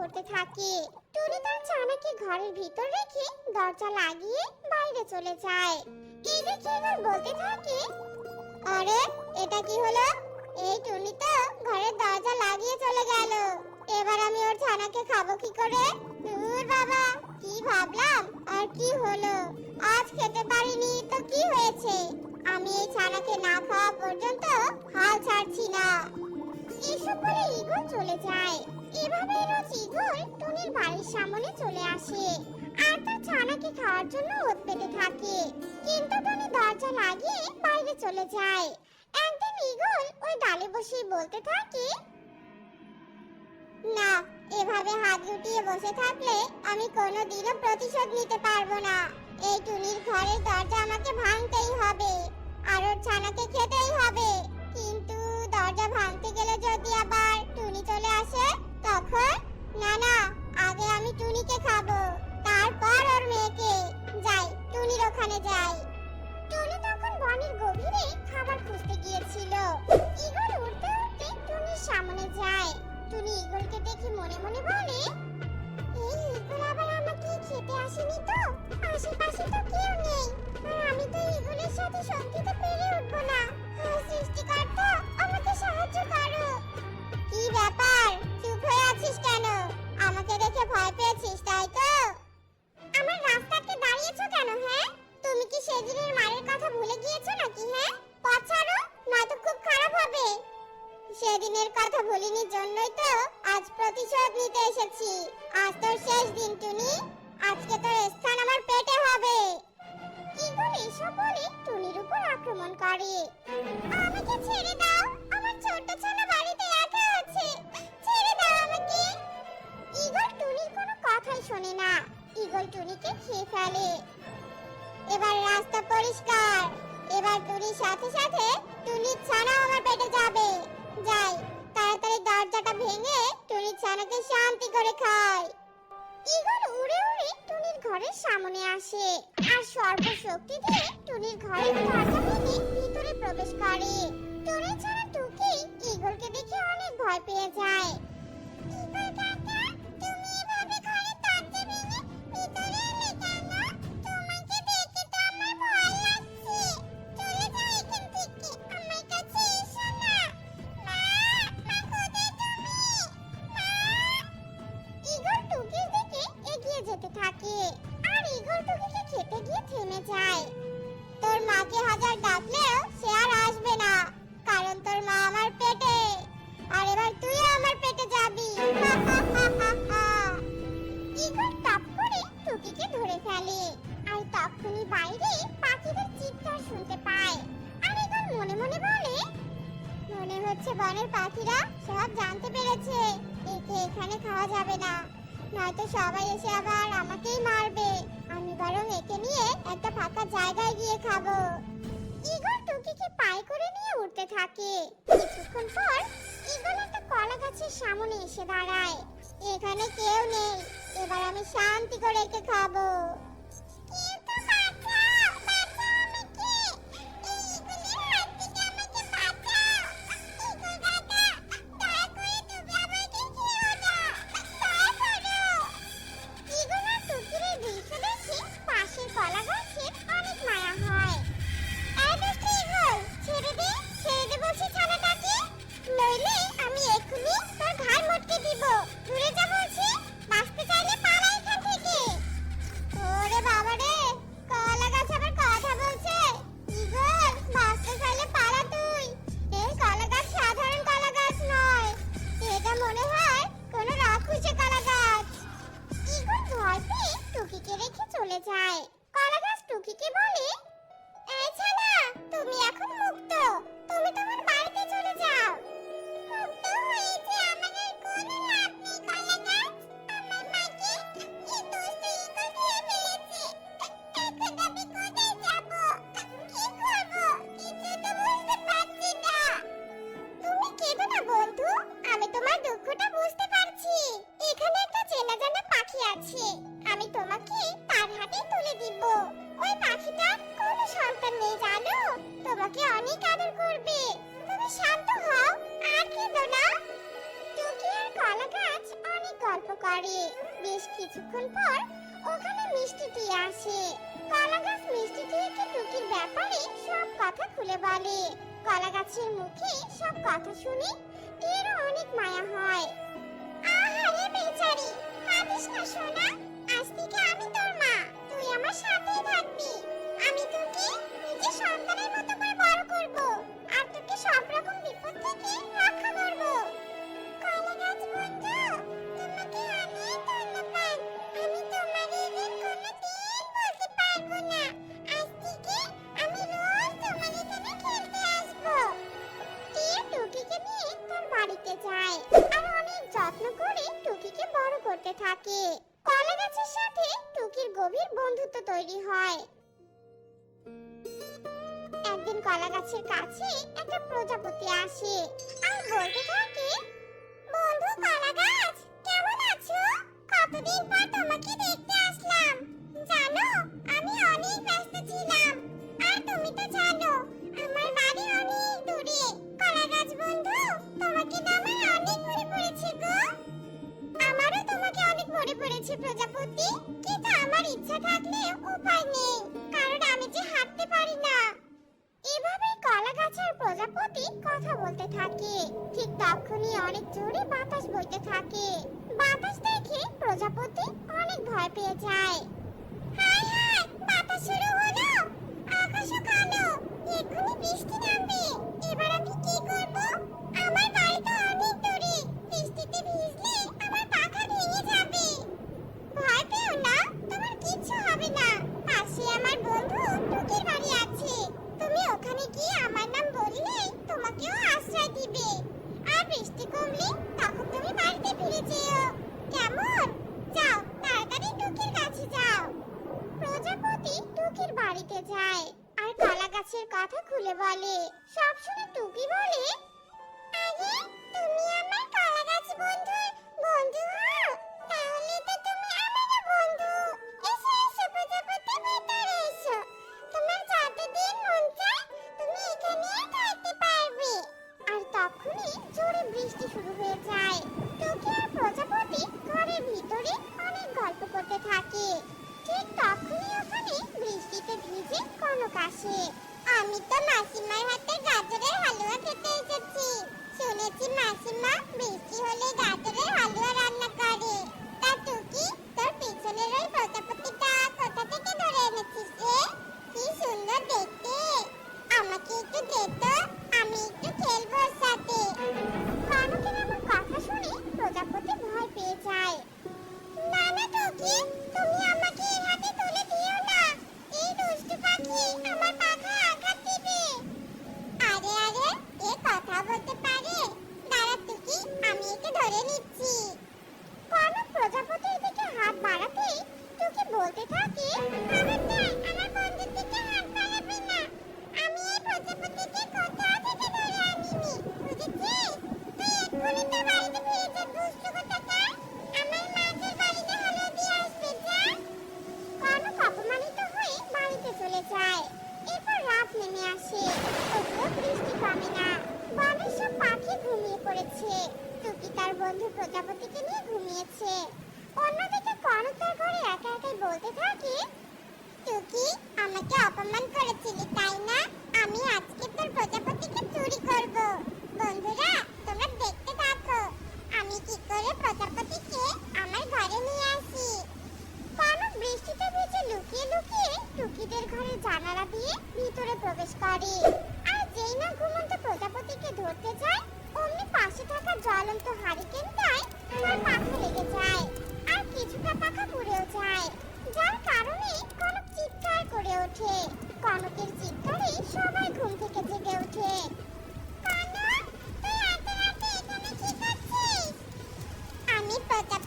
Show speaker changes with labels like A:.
A: করতে থাকে। টুনি তার ছানাকে ঘরের ভিতর রেখে দরজা লাগিয়ে বাইরে চলে যায়। এই দেখে এবার বলতে থাকে, আরে, এটা কি হলো? এই টুনি তো ঘরের দরজা লাগিয়ে চলে গেল। এবার আমি ওর ছানাকে খাব কি করে? দূর বাবা, কি ভাবলাম? আর কি হলো? আজ খেতে পারিনি, তো কি হয়েছে? আমি এই ছানাকে না খাওয়া পর্যন্ত হাল ছাড়ছি না। এসব বলে ইগল চলে যায়। এভাবে রোজ ইগল টুনির বাড়ির সামনে চলে আসে। আর তার ছানাকে খাওয়ার জন্য ওত পেতে থাকে। কিন্তু টুনি দরজা লাগিয়ে বাইরে চলে যায়। একদিন ইগল ওই ডালে বসে বলতে থাকে, না, এভাবে হাত গুটিয়ে বসে থাকলে আমি কোনোদিনও প্রতিশোধ নিতে পারব না। এই টুনির ঘরের দরজা আমাকে ভাঙতেই হবে, আর ওর ছানাকে খেতেই হবে। কিন্তু দরজা ভাঙতে গেলে যদি আবার টুনি চলে আসে টুনি ইগলকে দেখে মনে মনে বলে এই ইগল আবার আমাকে খেতে আসেনি ইগল খেয়ে ফেলে। এবার রাস্তা পরিষ্কার। এবার টুনির সাথে সাথে টুনির ছানাও আমার পেটে যাবে। যাই, তাড়াতাড়ি দরজাটা ভেঙে টুনির ছানাকে শান্তি করে খাই। ইগল উড়ে উড়ে টুনির ঘরের সামনে আসে আর সর্বশক্তি দিয়ে টুনির ঘরের দরজা ভেঙে ভিতরে প্রবেশ করে। টুনির ছানা টুকি ইগলকে দেখে অনেক ভয় পেয়ে যায়। নয়তো সবাই এসে আবার আমাকেই মারবে। আমি বরং একে নিয়ে একটা ফাঁকা জায়গায় গিয়ে খাব। ইগল টুকিকে পায়ে করে নিয়ে উঠতে থাকে। কিছুক্ষণ পর ইগল একটা কলা গাছের সামনে এসে দাঁড়ায়। এখানে কেউ নেই। এবার আমি শান্তি করে একে খাব। তোমার দুঃখটা বুঝতে পারছি। এখানে একটা চেনা জানা পাখি আছে। আমি তোমাকে তার হাতে তুলে দিব। ওই পাখিটার কোনো সন্তান নেই, জানো? তোমাকে অনেক আদর করবে। তুমি শান্ত হও, আর কেঁদো না। কলা গাছ অনেক গল্প বেশ কিছুক্ষণ পর ওখানে মিষ্টি আসে। কলাগাছ মিষ্টি টিয়াকে টুকির ব্যাপারে সব কথা খুলে বলে। কলাগাছের মুখে সব কথা শুনে টিয়ারও অনেক মায়া হয়। কলা গাছের কাছে একটা প্রজাপতি আসে আর বলতে থাকে, বন্ধু কলা গাছ কেমন আছো? কতদিন পর তোমাকে দেখতে আসলাম। জানো, আমি অনেক ব্যস্ত ছিলাম। আর তুমি তো জানো, আমার বাড়ি অনেক দূরে। কলা গাছ বন্ধু, তোমাকে আমার অনেক মনে পড়েছে গো। আমারও তোমাকে অনেক মনে পড়েছে প্রজাপতি। কিন্তু আমার ইচ্ছা থাকলে উপায় নেই। প্রজাপতি কথা বলতে থাকে। ঠিক তখনই অনেক জোরে বাতাস বইতে থাকে। বাতাস দেখে প্রজাপতি অনেক ভয় পেয়ে যায়। খুলে বলে, সব শুনে টুকি বলে, আরে, তুমি আমার কলা গাছ বন্ধু হও, তাহলে তো তুমি আমারও বন্ধু। এসো এসো, প্রজাপতি ভেতরে এসো। তোমার যতদিন মন চায় তুমি এখানেই থাকতে পারবে। আর তখনই জোরে বৃষ্টি শুরু হয়ে যায়। টুকি আর প্রজাপতি ঘরের ভিতরে অনেক গল্প করতে থাকে। ঠিক তখনই ওখানে বৃষ্টিতে ভিজে কনক আসে। আমি তো মাসিমার হাতে গাজরের হালুয়া খেতে এসেছি। শুনেছি মাসিমা বৃষ্টি হলে গাজরের হালুয়া রান্না করে। তা টুকি তোর পিছনের ওই প্রজাপতিটা কোথা থেকে ধরে এনেছিস রে? কি সুন্দর দেখতে। আমাকে একটু দে তো, আমি একটু খেলব ওর সাথে। কনকের এমন কথা শুনে প্রজাপতি ভয় পেয়ে যায়। তুমি আমাকে এর হাতে তুলে দিও না। এই দুষ্টু পাখি আমার অপমান করেছিলি তাই না? আমি প্রতাপ